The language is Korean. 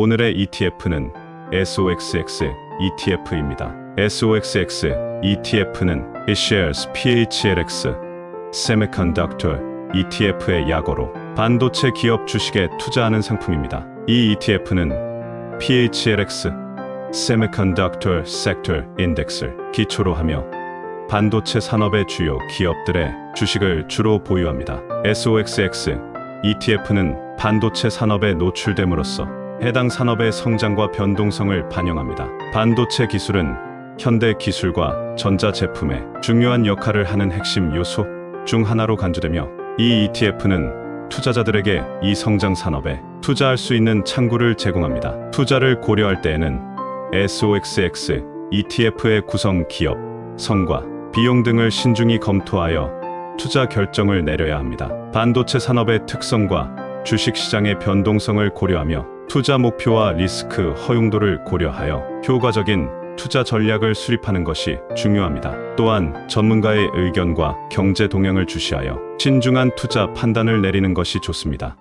오늘의 ETF는 SOXX ETF입니다. SOXX ETF는 eShares PHLX Semiconductor ETF의 약어로 반도체 기업 주식에 투자하는 상품입니다. 이 ETF는 PHLX Semiconductor Sector Index를 기초로 하며 반도체 산업의 주요 기업들의 주식을 주로 보유합니다. SOXX ETF는 반도체 산업에 노출됨으로써 해당 산업의 성장과 변동성을 반영합니다. 반도체 기술은 현대 기술과 전자 제품에 중요한 역할을 하는 핵심 요소 중 하나로 간주되며 이 ETF는 투자자들에게 이 성장 산업에 투자할 수 있는 창구를 제공합니다. 투자를 고려할 때에는 SOXX ETF의 구성 기업, 성과, 비용 등을 신중히 검토하여 투자 결정을 내려야 합니다. 반도체 산업의 특성과 주식 시장의 변동성을 고려하며 투자 목표와 리스크 허용도를 고려하여 효과적인 투자 전략을 수립하는 것이 중요합니다. 또한 전문가의 의견과 경제 동향을 주시하여 신중한 투자 판단을 내리는 것이 좋습니다.